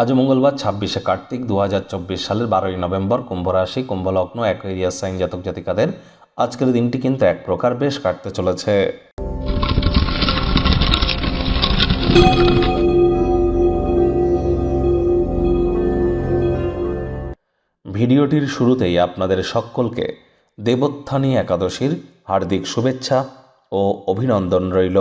আজ মঙ্গলবার ছাব্বিশে কার্তিক দু হাজার চব্বিশ সালের বারোই নভেম্বর কুম্ভ রাশি, কুম্ভ লগ্ন অ্যাকোয়ারিয়াস সাইন জাতক জাতিকাদের আজকের দিনটি কিন্তু এক প্রকার বেশ কাটতে চলেছে। ভিডিওটির শুরুতেই আপনাদের সকলকে দেবোত্থানী একাদশীর হার্দিক শুভেচ্ছা ও অভিনন্দন রইল।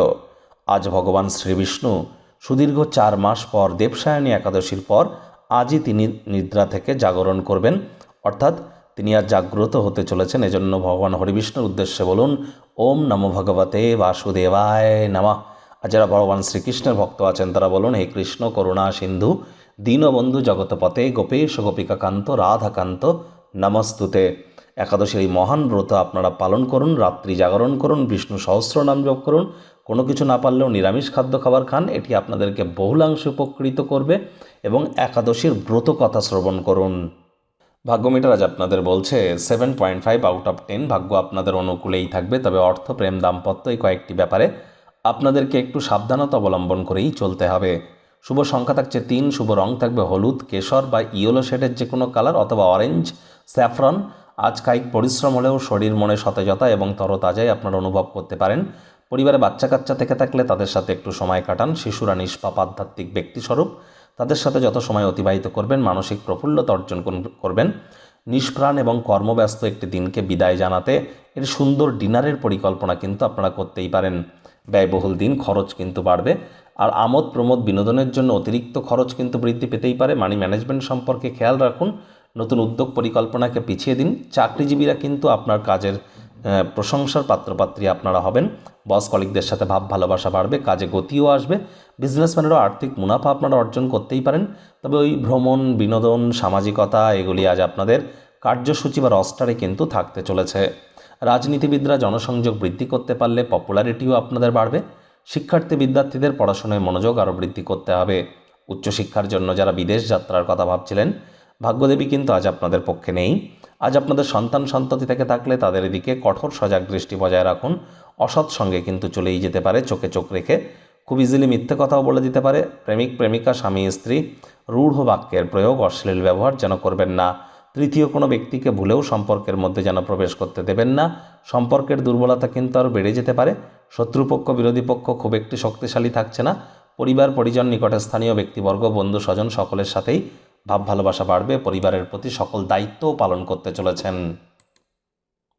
আজ ভগবান শ্রীবিষ্ণু সুদীর্ঘ চার মাস পর দেবসায়নী একাদশীর পর আজই তিনি নিদ্রা থেকে জাগরণ করবেন। অর্থাৎ তিনি আর জাগ্রত হতে চলেছেন। এজন্য ভগবান হরিবিষ্ণুর উদ্দেশ্যে বলুন, ওম নমো ভগবতে বাসুদেবায় নমঃ। আর যারা ভগবান শ্রীকৃষ্ণের ভক্ত আছেন, তারা বলুন, হে কৃষ্ণ করুণা সিন্ধু, দীনবন্ধু জগতপতে গোপেশ গোপিকা কান্ত রাধাকান্ত, নমস্তুতে। একাদশীর এই মহান ব্রত আপনারা পালন করুন, রাত্রি জাগরণ করুন, বিষ্ণু সহস্র নাম জপ করুন, কোনো কিছু না পারলেও নিরামিষ খাদ্য খাবার খান, এটি আপনাদেরকে বহুলাংশে উপকৃত করবে এবং একাদশীর ব্রত কথা শ্রবণ করুন। ভাগ্যমিটার আজ আপনাদের বলছে seven point five out of ten ভাগ্য আপনাদের অনুকূলেই থাকবে, তবে অর্থ, প্রেম, দাম্পত্য এই কয়েকটি ব্যাপারে আপনাদেরকে একটু সাবধানতা অবলম্বন করেই চলতে হবে। শুভ সংখ্যা থাকছে তিন, শুভ রং থাকবে হলুদ, কেশর বা ইয়েলো শেডের যে কোনো কালার অথবা অরেঞ্জ স্যাফরন আজ কায়িক পরিশ্রম হলেও শরীর মনে সতেজতা এবং তরতাজাই আপনারা অনুভব করতে পারেন। পরিবারে বাচ্চা কাচ্চা থেকে থাকলে তাদের সাথে একটু সময় কাটান। শিশুরা নিষ্পাপ, আধ্যাত্মিক ব্যক্তিস্বরূপ। তাদের সাথে যত সময় অতিবাহিত করবেন, মানসিক প্রফুল্লতা অর্জন করবেন। নিষ্প্রাণ এবং কর্মব্যস্ত একটি দিনকে বিদায় জানাতে এর সুন্দর ডিনারের পরিকল্পনা কিন্তু আপনারা করতেই পারেন। ব্যয়বহুল দিন, খরচ কিন্তু বাড়বে। আর আমোদ প্রমোদ বিনোদনের জন্য অতিরিক্ত খরচ কিন্তু বৃদ্ধি পেতেই পারে। মানি ম্যানেজমেন্ট সম্পর্কে খেয়াল রাখুন। নতুন উদ্যোগ পরিকল্পনাকে পিছিয়ে দিন। চাকরিজীবীরা কিন্তু আপনার কাজের প্রশংসার পাত্রপাত্রী আপনারা হবেন। বস কলিকদের সাথে ভাব ভালোবাসা বাড়বে, কাজে গতিও আসবে। বিজনেসম্যানেরও আর্থিক মুনাফা আপনারা অর্জন করতেই পারেন। তবে ওই ভ্রমণ, বিনোদন, সামাজিকতা, এগুলি আজ আপনাদের কার্যসূচি বা রস্টারে কিন্তু থাকতে চলেছে। রাজনীতিবিদরা জনসংযোগ বৃদ্ধি করতে পারলে পপুলারিটিও আপনাদের বাড়বে। শিক্ষার্থী বিদ্যার্থীদের পড়াশোনায় মনোযোগ আরও বৃদ্ধি করতে হবে। উচ্চশিক্ষার জন্য যারা বিদেশ যাত্রার কথা ভাবছিলেন ভাগ্যদেবী কিন্তু আজ আপনাদের পক্ষে নেই। আজ আপনাদের সন্তান সন্ততি থেকে থাকলে তাদের এদিকে কঠোর সজাগ দৃষ্টি বজায় রাখুন। অসৎ সঙ্গে কিন্তু চলেই যেতে পারে, চোখে চোখ রেখে। খুব ইজিলি মিথ্যে কথাও বলে দিতে পারে। প্রেমিক, প্রেমিকা, স্বামী, স্ত্রী, রূঢ় বাক্যের প্রয়োগ, অশ্লীল ব্যবহার যেন করবেন না। তৃতীয় কোনো ব্যক্তিকে ভুলেও সম্পর্কের মধ্যে যেন প্রবেশ করতে দেবেন না। সম্পর্কের দুর্বলতা কিন্তু আরও বেড়ে যেতে পারে। শত্রুপক্ষ, বিরোধী পক্ষ খুব একটি শক্তিশালী থাকছে না। পরিবার, পরিজন নিকটে স্থানীয় ব্যক্তিবর্গ, বন্ধু, স্বজন সকলের সাথেই ভাব ভালোবাসা বাড়বে পরিবারের প্রতি সকল দায়িত্বও পালন করতে চলেছেন।